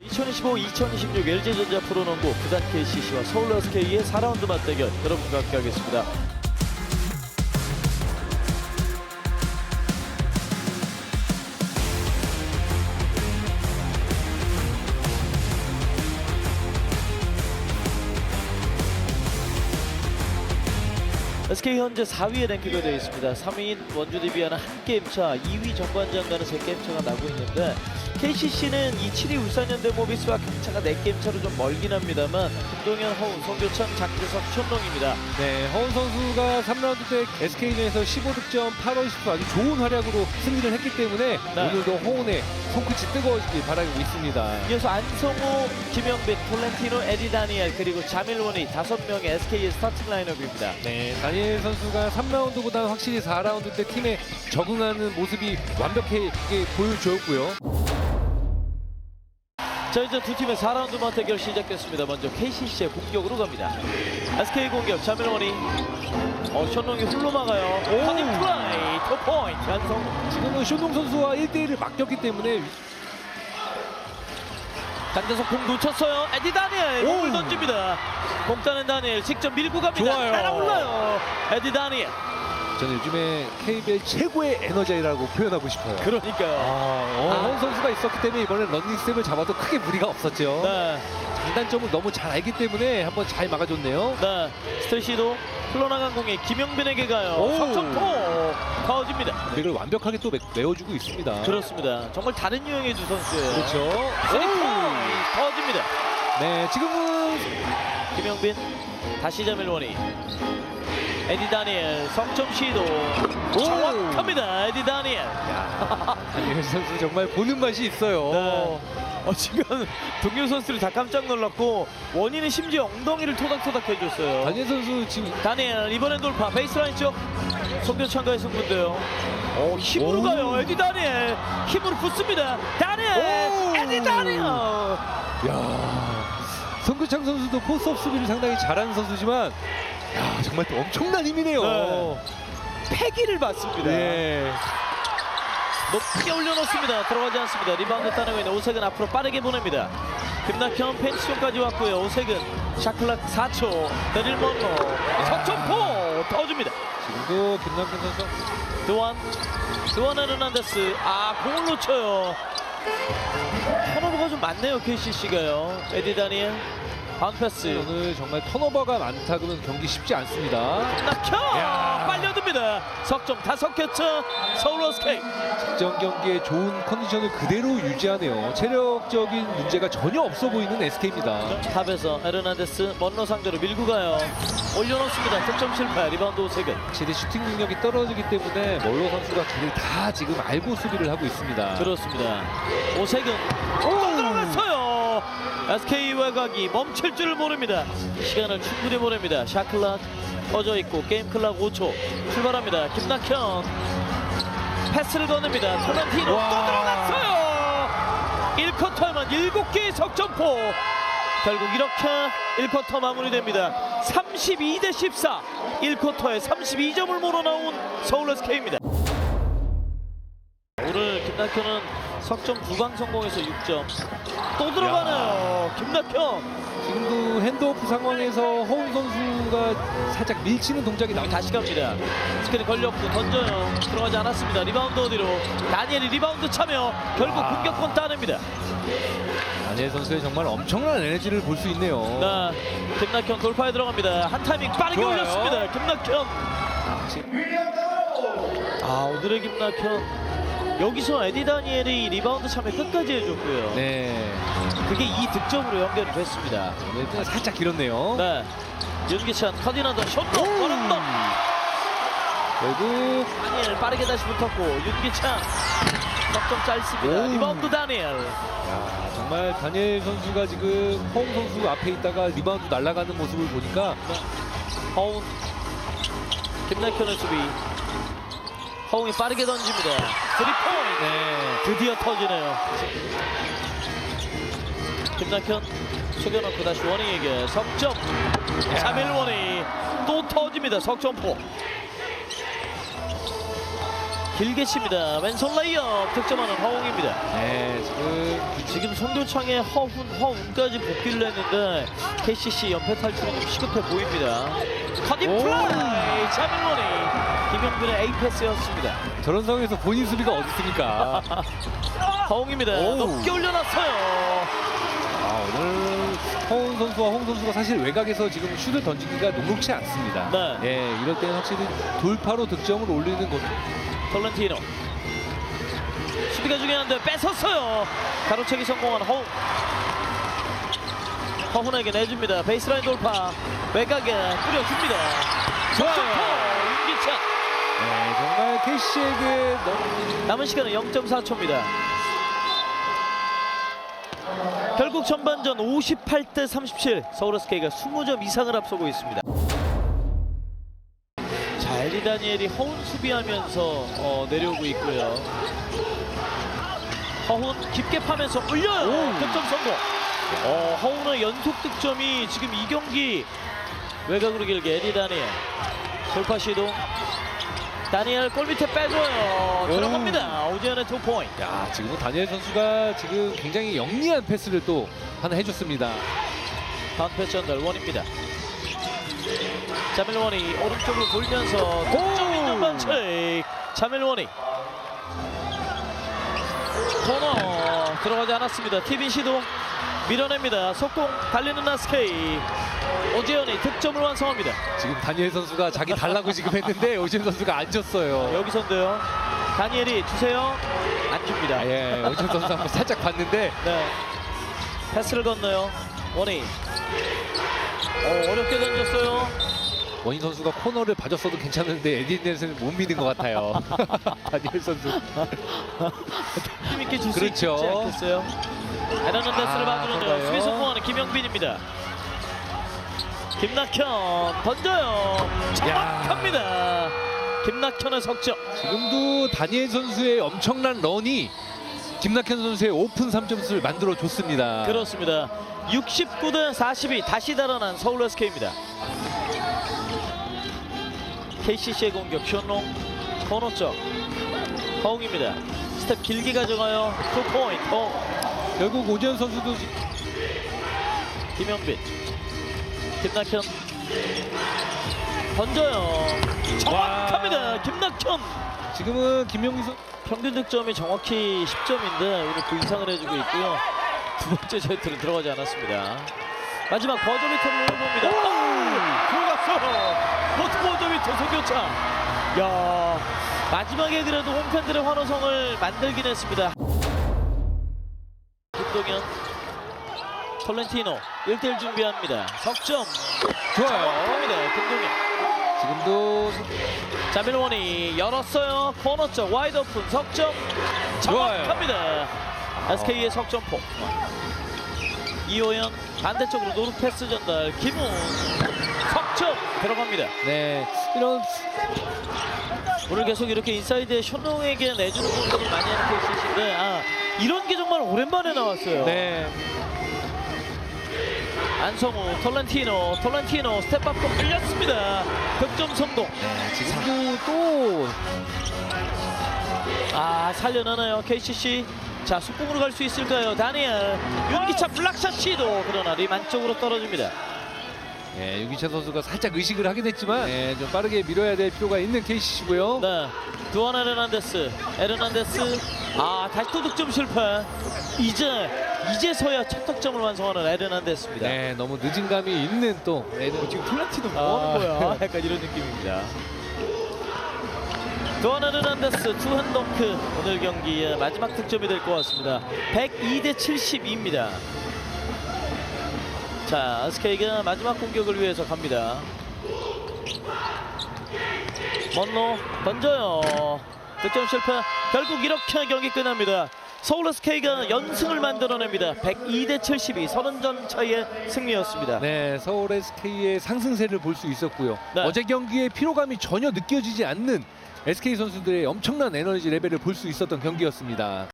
2015-2016 LG전자 프로농구 부산 KCC와 서울 SK의 4라운드 맞대결 여러분과 함께하겠습니다. SK 현재 4위에 랭크가 되어 있습니다. 3위인 원주 DB와는 한 게임 차, 2위 정관장과는 3게임 차가 나고 있는데 KCC는 이 7위 울산현대 모비스와 격차가 4게임 차로 좀 멀긴 합니다만 김동현, 허운, 송교창, 장재석, 손동입니다. 네, 허운 선수가 3라운드 때 SK전에서 15득점 8어시스트 아주 좋은 활약으로 승리를 했기 때문에 네. 오늘도 허운의 손끝이 뜨거워지길 바라고 있습니다. 이어서 안성호, 김영빈, 톨렌티노, 에디 다니엘 그리고 자밀원이 5명의 SK의 스타팅 라인업입니다. 네, 다니엘 선수가 3라운드보다 확실히 4라운드 때 팀에 적응하는 모습이 완벽하게 보여줬고요. 자 이제 두 팀의 4라운드 맞대결 시작됐습니다. 먼저 KCC의 공격으로 갑니다. SK 공격 자밀원이 어, 션롱이 훌로 막아요. 커닝 플라이 투 포인트 안성호 지금은 쇼동 선수와 1대1을 맡겼기 때문에 강재석 공 놓쳤어요. 에디 다니엘 공을 오. 던집니다. 공 따는 다니엘 직접 밀고 갑니다. 좋아요. 날아올라요. 에디 다니엘. 저는 요즘에 KBL 최고의 에너지라고 표현하고 싶어요. 그러니까요. 아, 어, 아. 선수가 있었기 때문에 이번에 런닝 스텝을 잡아도 크게 무리가 없었죠. 네, 장단점을 너무 잘 알기 때문에 한번 잘 막아줬네요. 네. 스테시도 흘러나간 공이 김영빈에게 가요. 오. 석점포 터집니다. 이걸 완벽하게 또 매- 메워주고 있습니다. 그렇습니다. 정말 다른 유형의 두 선수예요. 그렇죠. 오! 터집니다. 네, 지금은 김영빈 다시 자밀 원이 에디 다니엘 석점 시도 정확합니다. 에디 다니엘. 다니엘 선수 정말 보는 맛이 있어요. 네. 어, 지금 동료 선수들이 다 깜짝 놀랐고 원인은 심지어 엉덩이를 토닥토닥 해줬어요. 다니엘 선수 지금 다니엘 이번엔 돌파 베이스라인 쪽 송교창과의 승부인데요. 오, 힘으로 오. 가요. 에디 다니엘 힘으로 붙습니다. 다니엘 오. 에디 다니엘. 야 성규창 선수도 포스업 수비를 상당히 잘하는 선수지만 야 정말 또 엄청난 힘이네요. 네. 패기를 받습니다. 네. 높게 올려놓습니다. 들어가지 않습니다. 리바운드 따내고 있는 오색은 앞으로 빠르게 보냅니다. 김낙현 펜시온까지 왔고요. 오색은 샤클락 4초. 데릴 먼로 석점포 터줍니다. 지금도 김남근 선수 드완 드완 에르난데스 아 공을 놓쳐요. 턴오버가 좀 많네요. KCC가요. 에디 다니엘 바운드 패스. 오늘 정말 턴오버가 많다 그러면 경기 쉽지 않습니다. 낙혀 야. 빨려듭니다. 석점 다섯 개차 서울 SK. 직전 경기에 좋은 컨디션을 그대로 유지하네요. 체력적인 문제가 전혀 없어 보이는 SK입니다. 탑에서 에르난데스 먼로 상대로 밀고 가요. 올려놓습니다. 득점 실패. 리바운드 오색은 확실히 슈팅 능력이 떨어지기 때문에 멀로 선수가 그를 다 지금 알고 수비를 하고 있습니다. 그렇습니다. 들어갔어요. SK 외곽이 멈출 줄을 모릅니다. 시간을 충분히 보냅니다. 샤클락 퍼져 있고 게임 클락 5초 출발합니다. 김낙현 패스를 건넵니다. 토렌티노 또 와. 들어갔어요. 1쿼터에만 7개의 석점포. 결국 이렇게 1쿼터 마무리됩니다. 32 대 14. 1쿼터에 32점을 몰아넣은 서울 SK입니다. 김낙현은 석점 두방 성공해서 6점. 또 들어가네요. 김낙현. 지금도 핸드오프 상황에서 허운 선수가 살짝 밀치는 동작이 나옵니다. 다시 갑니다. 스크린 걸렸고 던져요. 들어가지 않았습니다. 리바운드 어디로? 다니엘이 리바운드 참여. 결국 와. 공격권 따냅니다. 안예 선수의 정말 엄청난 에너지를 볼 수 있네요. 나 김낙현 돌파에 들어갑니다. 한 타이밍 빠르게 좋아요. 올렸습니다. 김낙현. 아 오늘의 김낙현. 여기서 에디 다니엘이 리바운드 참여 끝까지 해줬고요. 네. 그게 이 득점으로 연결이 됐습니다. 오늘 살짝 길었네요. 네. 윤기찬 숏도 오! 어렵다. 결국 다니엘 빠르게 다시 붙었고 윤기찬 석점 짧습니다. 오. 리바운드 다니엘. 야, 정말 다니엘 선수가 지금 허웅 선수 앞에 있다가 리바운드 날아가는 모습을 보니까 허웅 김낙현의 수비 허웅이 빠르게 던집니다. 3포인트 네. 드디어 터지네요. 김낙현 속여놓고 다시 원희에게 석점 자밀 원희 또 터집니다. 석점포 길게 칩니다. 왼손 레이업 득점하는 허웅입니다. 네, 지금 지금 송교창의 허훈, 허운까지 복귀를 했는데 KCC 연패 탈출은 좀 시급해 보입니다. 커딩 오. 플라이 자밀원이 김영빈의 A 패스였습니다. 저런 상황에서 본인 수비가 어디 있습니까? 허웅입니다. 오. 높게 올려놨어요. 아, 오늘 허운 선수와 홍 선수가 사실 외곽에서 지금 슛을 던지기가 녹록치 않습니다. 네. 예, 이럴 때는 확실히 돌파로 득점을 올리는 것. 톨렌티노. 수비가 중요한데 뺏었어요. 가로채기 성공한 허훈 허훈에게 내줍니다. 베이스라인 돌파. 외곽에 뿌려줍니다. 좋아요. 윤기찬. 네, 정말 캐시에게 너무 남은 시간은 0.4초입니다. 결국 전반전 58대 37 서울 SK가 20점 이상을 앞서고 있습니다 자 엘리 다니엘이 허훈 수비하면서 어, 내려오고 있고요 허훈 깊게 파면서 올려요 오. 득점 성공 어, 허훈의 연속 득점이 지금 이 경기 외곽으로 길게 엘리 다니엘 돌파 시도 다니엘 골 밑에 빼줘요 오. 들어갑니다 오지현의 투 포인트 야, 지금은 다니엘 선수가 지금 굉장히 영리한 패스를 또 하나 해줬습니다. 다운 패스 전달 원입니다. 자밀원이 오른쪽으로 돌면서 득점 있는 반칙. 자밀원이 코너 들어가지 않았습니다. 시도 밀어냅니다. 속공 달리는 나스케이. 오재현이 득점을 완성합니다. 지금 다니엘 선수가 자기 달라고 지금 했는데 오진 선수가 안 줬어요. 여기서인데요. 다니엘이 주세요. 안 줍니다. 예, 오진 선수 한번 살짝 봤는데 네. 패스를 건너요. 원이. 어, 어렵게 던졌어요. 원인 선수가 코너를 봐줬어도 괜찮은데 에디 넬슨을 못 믿는 것 같아요. 다니엘 선수. 힘있게 줄 수 그렇죠. 있지 않겠어요? 에너넌데스를 아, 봐주는데요. 그런가요? 수비 성공하는 김영빈입니다. 김낙현 던져요. 정확합니다. 김낙현의 석점. 지금도 다니엘 선수의 엄청난 런이 김낙현 선수의 오픈 3점슛을 만들어 줬습니다. 그렇습니다. 69 대 42 다시 달아난 서울 SK입니다. KCC의 공격 현롱 코너 쪽 허웅입니다. 스텝 길게 가져가요. 투 포인트 허웅. 결국 오지현 선수도 지- 김영빈. 김낙현. 던져요. 정확합니다. 김낙현. 지금은 김용민 선수 평균 득점이 정확히 10점인데 오늘 그 이상을 해주고 있고요. 두 번째 세트는 들어가지 않았습니다 마지막 버저비터를 올려봅니다. 오! 들어갔어요 포트 버저비터 송교창 야 마지막에 그래도 홈팬들의 환호성을 만들긴 했습니다. 김동현 톨렌티노 1대1 준비합니다. 석점. 좋아요. 정확합니다 김동현. 지금도 자밀원이 열었어요. 코너 쪽 와이드 오픈 석점. 정확합니다. SK의 석점포 이호연 반대쪽으로 노루 패스 전달. 김훈 석점 들어갑니다. 네 이런 오늘 계속 이렇게 인사이드에 션롱에게 내주는 공격을 많이 하는 케이스인데 아 이런 게 정말 오랜만에 나왔어요. 네. 안성우 톨란티노 톨란티노 스텝업 올렸습니다. 득점 성공. 지금도 또아 살려내나요 KCC 자 속공으로 갈 수 있을까요? 다니엘. 윤기차 블락샷 시도. 그러나 림 안쪽으로 떨어집니다. 네, 유기찬 선수가 살짝 의식을 하긴 했지만 네, 좀 빠르게 밀어야 될 필요가 있는 KCC고요. 네. 두원 에르난데스. 에르난데스. 아 다시 또 득점 실패. 이제 이제서야 첫 득점을 완성하는 에르난데스입니다. 네, 너무 늦은 감이 있는 또. 네, 지금 플라티노 뭐 하는 거야? 약간 이런 느낌입니다 두원 에르난데스 투핸 덩크. 오늘 경기의 마지막 득점이 될 것 같습니다. 102대 72입니다. 자 SK가 마지막 공격을 위해서 갑니다. 먼노 던져요. 득점 실패. 결국 이렇게 경기 끝납니다 서울 SK가 연승을 만들어냅니다 102대 72 30점 차이의 승리였습니다 네, 서울 SK의 상승세를 볼 수 있었고요. 네. 어제 경기의 피로감이 전혀 느껴지지 않는 SK 선수들의 엄청난 에너지 레벨을 볼 수 있었던 경기였습니다.